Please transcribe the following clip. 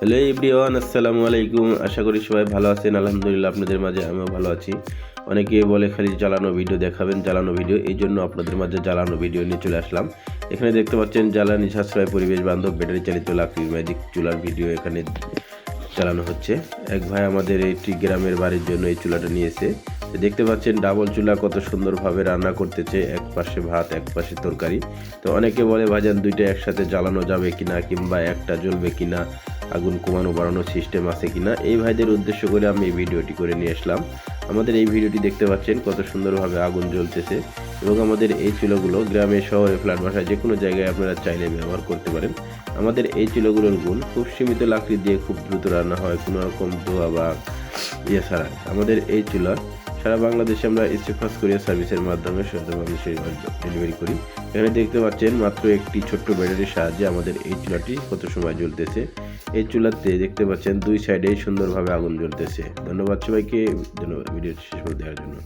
Hello everyone, আসসালামু আলাইকুম। আশা করি সবাই ভালো আছেন। আলহামদুলিল্লাহ, আপনাদের মাঝে আমিও ভালো আছি। অনেকে বলে খালি জ্বালানো ভিডিও দেখাবেন, জ্বালানো ভিডিও। এই জন্য আপনাদের মাঝে জ্বালানো ভিডিও নিয়ে চলে আসলাম। এখানে দেখতে পাচ্ছেন, জ্বালানি সাশ্রয় পরিবেশ বান্ধব ব্যাটারি চালিত লাকড়ি ম্যাজিক চুলার ভিডিও এখানে চালানো হচ্ছে। এক ভাই আমাদের এই গ্রামের বাড়ির জন্য এই চুলাটা নিয়েছে। দেখতে পাচ্ছেন, ডাবল চুলা কত সুন্দরভাবে রান্না করতেছে। এক পাশে ভাত, এক পাশে তরকারি। তো অনেকে বলে ভাজান দুইটা একসাথে জ্বালানো যাবে কিনা কিংবা একটা জ্বলবে কিনা? আগুন কমানো, বাড়ানোর সিস্টেম আছে কিনা, এই ভাইদের উদ্দেশ্য করে আমি এই ভিডিওটি করে নিয়ে আসলাম। আমাদের এই ভিডিওটি দেখতে পাচ্ছেন কত সুন্দরভাবে আগুন জ্বলতেছে এবং আমাদের এই চুলোগুলো গ্রামে, শহরে ফ্ল্যাট বাসায় যে কোনো জায়গায় আপনারা চাইলে ব্যবহার করতে পারেন। আমাদের এই চুলোগুলোর গুণ খুব সীমিত লাকড়ি দিয়ে খুব দ্রুত রান্না হয়, কোনো রকম ধোয়া বা ইয়ে ছাড়া। আমাদের এই চুলা সারা বাংলাদেশে আমরা ইস্তেফাস কোরিয়া সার্ভিসের মাধ্যমে সারা বাংলাদেশে ডেলিভারি করি। এখানে দেখতে পাচ্ছেন মাত্র একটি ছোট্ট ব্যাটারির সাহায্যে আমাদের এই চুলাটি কত সময় জ্বলতেছে। এই চুলাতে দেখতে পাচ্ছেন দুই সাইডে সুন্দরভাবে আগুন জ্বলতেছে। ধন্যবাদ সবাইকে। ধন্যবাদ। ভিডিও শেষ করে দেওয়ার জন্য।